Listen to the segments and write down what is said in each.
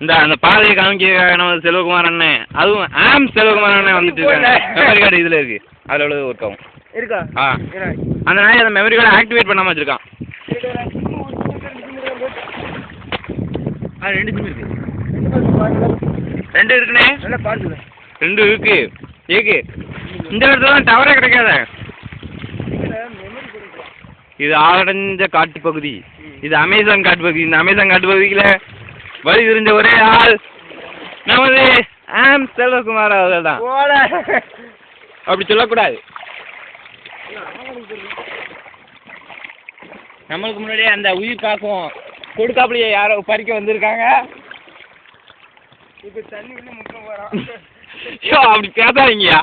இந்த அந்த பாதையை காமிக்க நம்ம செல்வகுமார் அண்ணன் அதுவும் ஆம் செல்வகுமார் அண்ணன் வந்துட்டு இருக்காங்க. மெமரி கார்டு இதில் இருக்கு. அதில் உள்ள ஒர்க் ஆகும். இருக்கா? ஆ. அந்த நாய் அந்த மெமரி கார்டை ஆக்டிவேட் பண்ணாமல் வச்சிருக்கான். ஆ ரெண்டு சிம் இருக்கு. ரெண்டு இருக்குண்ணே. நல்லா பாருங்க. ரெண்டு இருக்கு. இருக்கு. இந்த இடத்துல தான் டவரே கிடைக்காத. இது ஆழடைஞ்ச காட்டு பகுதி இது அமேசான் காட்டு பகுதி இந்த அமேசான் காட்டு பகுதியில் வழி தெரிஞ்ச ஒரே ஆள் நமது ஆம் செல்வகுமார் அவர்கள் தான் அப்படி சொல்லக்கூடாது. நம்மளுக்கு முன்னாடியே அந்த உயிர் பாக்கம் கொடுக்காப்புலையே யாரோ பறிக்க வந்திருக்காங்க. இப்ப தண்ணி உள்ள ஐயோ அப்படி பேசாதீங்கய்யா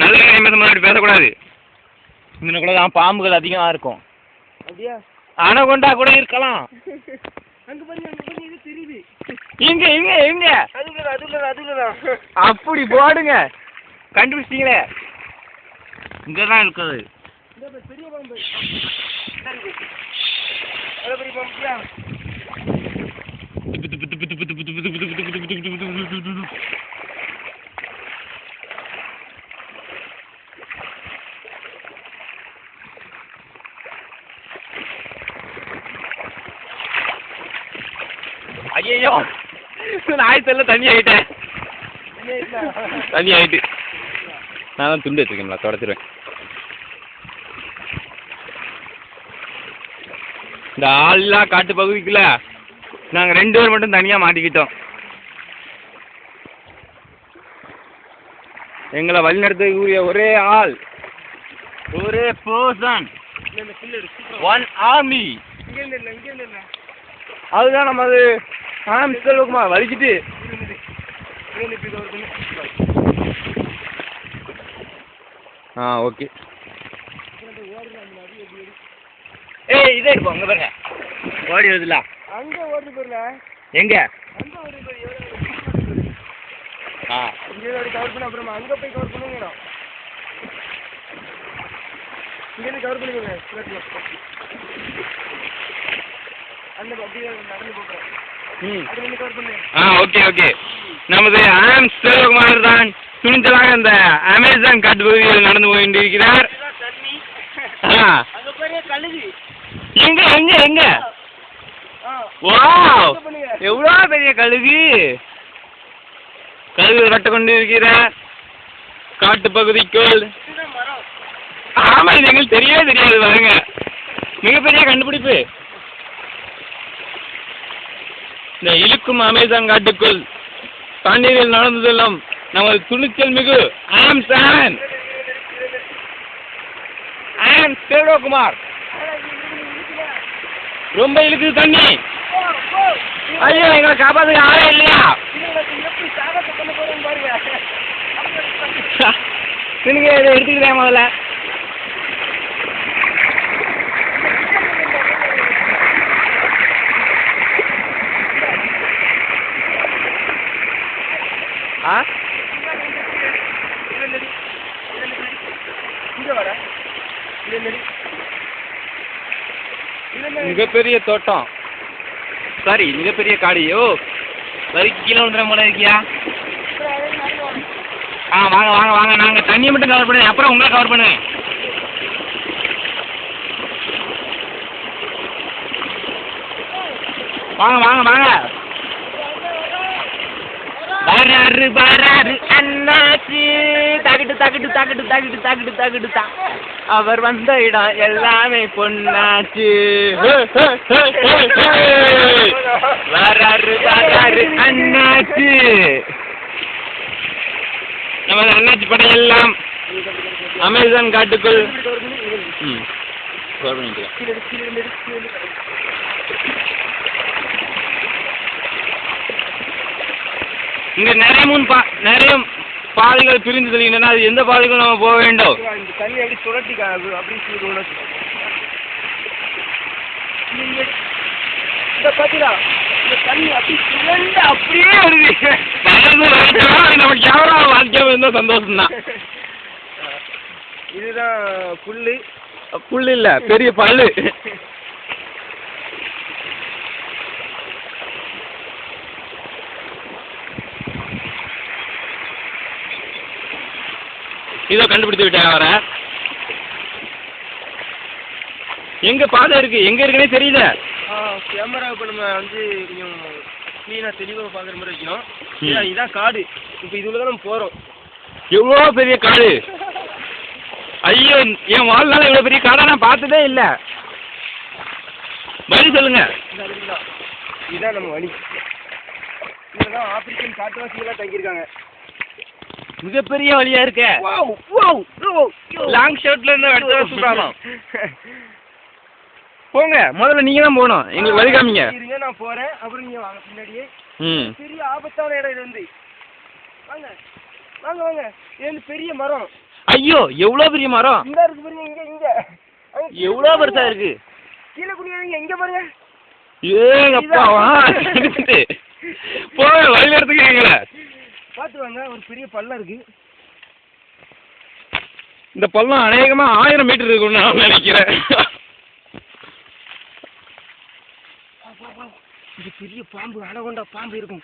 நல்ல நேரமே முன்னாடி பேசக்கூடாது. இங்கனக்குள்ள தான் பாம்புகள் அதிகமாக இருக்கும். அப்படியா? அனகொண்டா கூட இருக்கலாம். அங்க பாருங்க அங்க பாருங்க இது தெரியுது எங்க எங்க எங்க அதுக்குள்ள அதுக்குள்ள அதுக்குள்ள அப்படி போடுங்க கண்டுபிடிச்சிங்களே இங்கே தான் இருக்குது இந்த பாரு, பெரிய பாம்பு இந்தா இருக்கு. எவ்வளவு பெரிய பாம்புயா ஐயோ நாய் செல்ல தண்ணி இல்ல தண்ணி ஆயிட்டு. நான் தான் துண்டு வச்சிருக்கேன்ல தொடச்சிருவேன். இந்த ஆள்லா காட்டு பகுதிக்குள்ள நாங்கள் ரெண்டு பேர் மட்டும் தனியாக மாட்டிக்கிட்டோம். எங்களை வழிநடத்தக்கூடிய ஒரே ஆள் ஒரே பர்சன் ஒன் ஆர்மி இங்க இருந்து இல்ல இங்க இருந்து இல்ல. அதுதான் நம்ம அது ஆம் செல்வகுமார் வலிக்கிட்டு ஆ ஓகே. ஏய் இதே இருக்கும் அங்கே பாருங்க. ஓடி வருதுல. அங்க ஓடுது பாருல. எங்க. ஆ. இங்க கவர் பண்ண அப்புறமா அங்க போய் கவர் பண்ணுங்க இங்க இருந்து கவர் பண்ணிக்கோங்க. அந்த அப்படியே நடந்து போகிறேன் ஆ ஓகே ஓகே. நமது ஆம் செல்வகுமார் தான் துணிச்சலாக இந்த அமேசான் காட்டு பகுதியில் நடந்து கொண்டிருக்கிறார். ஆ. எங்க எங்க எங்க? வாவ்! எவ்வளோ பெரிய கழுகு? கழுகு கட்ட கொண்டு இருக்கிற காட்டு பகுதிக்குள் ஆமா இது எங்களுக்கு தெரியவே தெரியாது பாருங்க. மிகப்பெரிய கண்டுபிடிப்பு இந்த இழுக்கும் அமேசான் காட்டுக்குள் தண்ணீரில் நடந்து செல்லும் நமது துணிச்சல் மிகு. ஆம் சான் ஆம் செல்வகுமார் ரொம்ப இழுக்குது தண்ணி. ஐயோ எங்களை காப்பாத்துக்கு ஆளே இல்லையா? நீங்க இதை எடுத்துக்கிறேன் முதல்ல ஆ இங்க வர இது என்னடி இது என்ன மிகப்பெரிய தோட்டம். சாரி மிகப்பெரிய காடு சரி வரி கீழே விழுந்துற போல இருக்கியா? ஆ வாங்க வாங்க வாங்க. நாங்கள் தண்ணியை மட்டும் கவர் பண்ணுங்க. அப்புறம் உங்களை கவர் பண்ணுங்க வாங்க வாங்க வாங்க. வராரு வராரு அண்ணாச்சி. தகிட்டு தகிட்டு தகிட்டு தகிட்டு தகிட்டு தகிட்டு தா அவர் வந்த இடம் எல்லாமே பொண்ணாச்சு. வராரு வராரு அண்ணாச்சி. நமது அண்ணாச்சி படம் எல்லாம் அமேசான் காட்டுக்குள். ம் இங்க நிறைய மூணு பா நிறைய பாதைகள் பிரிந்து தெளிகின்றன அது எந்த பாதைக்கும் நம்ம போக வேண்டும்? இந்த தண்ணி அப்படி சுரட்டி அப்படின்னு இந்த பாத்தீங்களா? இந்த தண்ணி அப்படி சுழண்டு அப்படியே வருது. நம்ம கேமரா வாழ்க்கையாக இருந்தால் சந்தோஷம் தான் இதுதான் புல்லு. புல் இல்ல பெரிய பல்லு. இதோ கண்டுபிடிச்சு விட்டேன் அவரை. எங்க பாதை இருக்கு? எங்க இருக்குன்னே தெரியல. கேமரா இப்போ நம்ம வந்து கொஞ்சம் க்ளீனாக தெளிவாக பார்க்குற மாதிரி வைக்கணும். இதான் காடு. இப்போ இதுல தான் நம்ம போகிறோம் எவ்வளோ பெரிய காடு? ஐயோ என் வாழ்நாள் இவ்வளோ பெரிய காடை நான் பார்த்ததே இல்லை. வழி சொல்லுங்க. இதுதான் நம்ம வழி. இதில் தான் ஆப்பிரிக்கன் காட்டுவாசிகளாக தங்கியிருக்காங்க. மிகப்பெரிய வழியா இருக்க. லாங் ஷர்ட்ல இருந்து அடுத்த சுத்தாலும் போங்க முதல்ல நீங்க தான் போகணும். எங்களுக்கு வழி காமிங்க. இருங்க நான் போறேன். அப்புறம் நீங்க வாங்க பின்னாடியே. ம். பெரிய ஆபத்தான இடம் இது வந்து. வாங்க வாங்க வாங்க. இது பெரிய மரம். ஐயோ எவ்வளோ பெரிய மரம்? இந்த இருக்கு பாருங்க இங்க இங்க. அங்க கீழே எவ்வளோ குனியாதீங்க. பெருசா இருக்கு? கீழே குனியாதீங்க இங்க பாருங்க. ஏங்கப்பா வா போங்க வழியில எடுத்துக்க எங்களை பாத்து வாங்க ஒரு பெரிய பள்ளம் இருக்கு. இந்த பள்ளம் அநேகமா ஆயிரம் மீட்டர் இருக்கும்னு நான் நினைக்கிறேன். இது பெரிய பாம்பு அனகொண்டா பாம்பு இருக்கும்.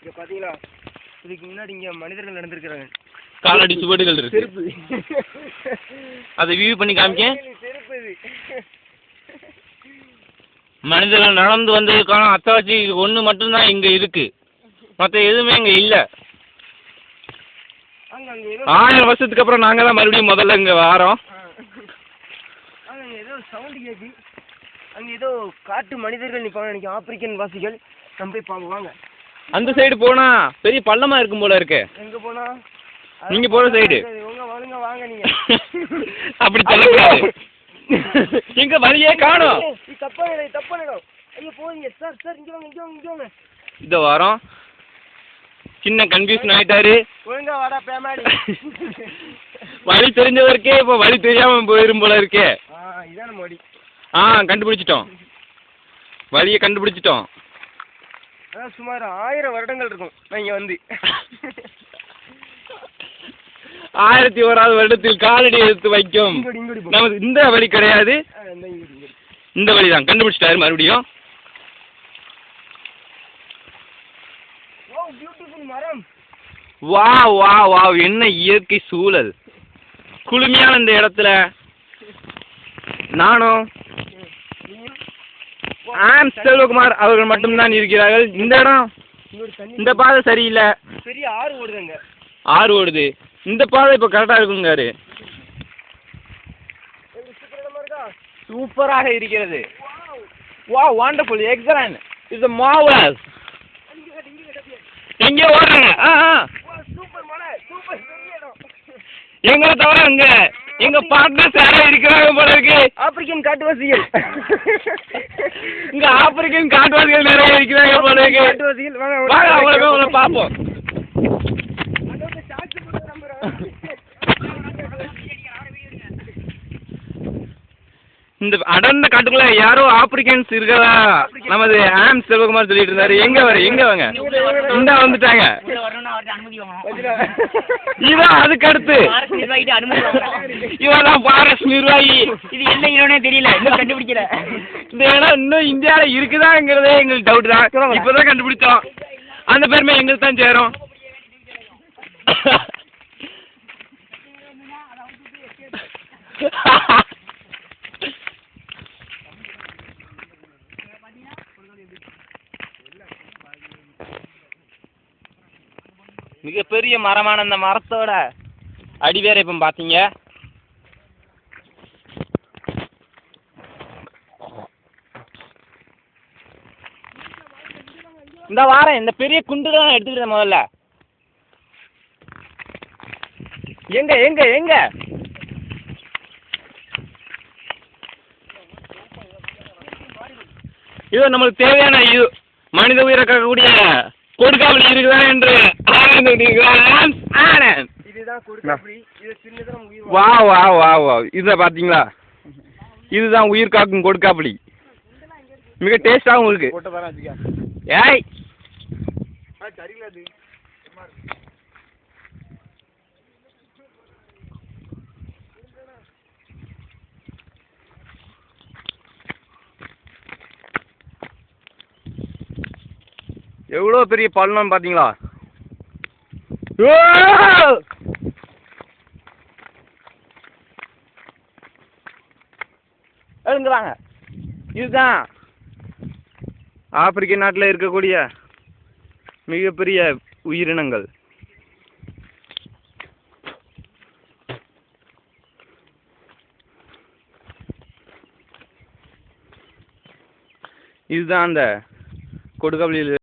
இங்க பாத்தீங்களா? இதுக்கு முன்னாடி இங்க மனிதர்கள் நடந்திருக்கிறாங்க. காலடி சுவடுகள் இருக்கு. அதை வியூ பண்ணி காமிக்க. மனிதர்கள் நடந்து வந்ததுக்கான அத்தாட்சி ஒன்று மட்டும்தான் இங்க இருக்கு. மற்ற எதுவுமே இங்க இல்ல. ஆயிரம் வருஷத்துக்கு அப்புறம் நாங்க தான் மறுபடியும் முதல்ல இங்க வாரோம். ஏதோ சவுண்ட் கேக்கு. அங்க ஏதோ காட்டு மனிதர்கள் நிப்பாங்க நினைக்கிறேன். ஆப்பிரிக்கன் வாசிகள். நம்ம போய் வாங்க. அந்த சைடு போனா பெரிய பள்ளமா இருக்கும் போல இருக்கு. எங்க போனா? நீங்க போற side. உங்க வாங்க வாங்க நீங்க. அப்படி சொல்லக்கூடாது. எங்க வழியே காணோம். தப்பான இடம் தப்பான இடம் ஐயோ போறீங்க சார் சார் இங்க வாங்க இங்க வாங்க இங்க வாங்க. இந்த வாரம் சின்ன கன்ஃபியூஷன் ஆயிட்டாரு. ஒழுங்கா வாடா பேமாடி. வழி தெரிஞ்சவருக்கே இப்போ வழி தெரியாம போயிரும் போல இருக்கே. இதான் வழி ஆ கண்டுபிடிச்சிட்டோம். வழியை கண்டுபிடிச்சிட்டோம். சுமார் ஆயிரம் வருடங்கள் இருக்கும் நான் இங்க வந்து. ஆயிரத்தி ஓராவது வருடத்தில் காலடி எடுத்து வைக்கும். நமக்கு இந்த வழி கிடையாது. இந்த வழி தான் கண்டுபிடிச்சிட்டாரு மறுபடியும். வா வா வா என்ன இயற்கை சூழல். குளுமையான இந்த இடத்துல. நானும் ஆம் செல்வகுமார் அவர்கள் மட்டும்தான் இருக்கிறார்கள். இந்த இடம்? இந்த பாதை சரியில்லை. ஆறு ஓடுதுங்க. ஆறு ஓடுது. இந்த பாதை இப்போ கரெக்டாக இருக்குங்காரு. சூப்பராக இருக்கிறது. வா வாண்டர்ஃபுல் எக்ஸலன்ட் இஸ் மாவலஸ். எங்கே ஓடுறாங்க ஆ ஆ. எங்களை தவிர அங்க எங்க பார்ட்னர்ஸ் யாரும் இருக்கிறாங்க போல இருக்கு. ஆப்பிரிக்கன் காட்டுவாசிகள் இங்க ஆப்பிரிக்கன் காட்டுவாசிகள் நிறைய இருக்கிறாங்க போல இருக்கு. வாங்க வாங்க அவங்களுக்கு அவங்கள பார்ப்போம். இந்த அடர்ந்த காட்டுக்குள்ள யாரோ ஆப்பிரிக்கன்ஸ் இருக்கதா? நமது ஆம் செல்வகுமார் சொல்லிட்டு இருந்தாரு. எங்க வர எங்க வாங்க இந்த வந்துட்டாங்க. இவன் அதுக்கு அடுத்து. இவன் தான் நிர்வாகி. இது என்ன தெரியல. இன்னும் கண்டுபிடிக்கல. இந்த இடம் இன்னும் இந்தியால இருக்குதாங்கிறதே எங்களுக்கு டவுட் தான். இப்பதான் கண்டுபிடிச்சோம். அந்த பெருமை எங்களுக்கு தான் சேரும். மிகப்பெரிய மரமான அந்த மரத்தோட அடிவேரை இப்போ பார்த்தீங்க இந்த வாரம் இந்த பெரிய குண்டுகளை நான் எடுத்துக்கிட்டேன் முதல்ல. எங்க எங்க எங்க? இது நம்மளுக்கு தேவையான இது. மனித உயிரை காக்கக்கூடிய கொடுக்காமல் இருக்குதா என்று? ஆனந்த் இருக்கிறான். ஆனந்த். இதுதான் கொடுக்காப்படி இது சின்னதா நம்ம உயிர் வா வா வா வா இதை பார்த்தீங்களா? இதுதான் உயிர் காக்கும் கொடுக்காப்புளி மிக டேஸ்டாகவும் இருக்கு ஏய். எவ்வளோ பெரிய பள்ளம் பார்த்தீங்களா? எழுந்துறாங்க இதுதான். ஆப்பிரிக்க நாட்டில் இருக்கக்கூடிய மிகப்பெரிய உயிரினங்கள். இதுதான் அந்த கொடுக்கபலியில்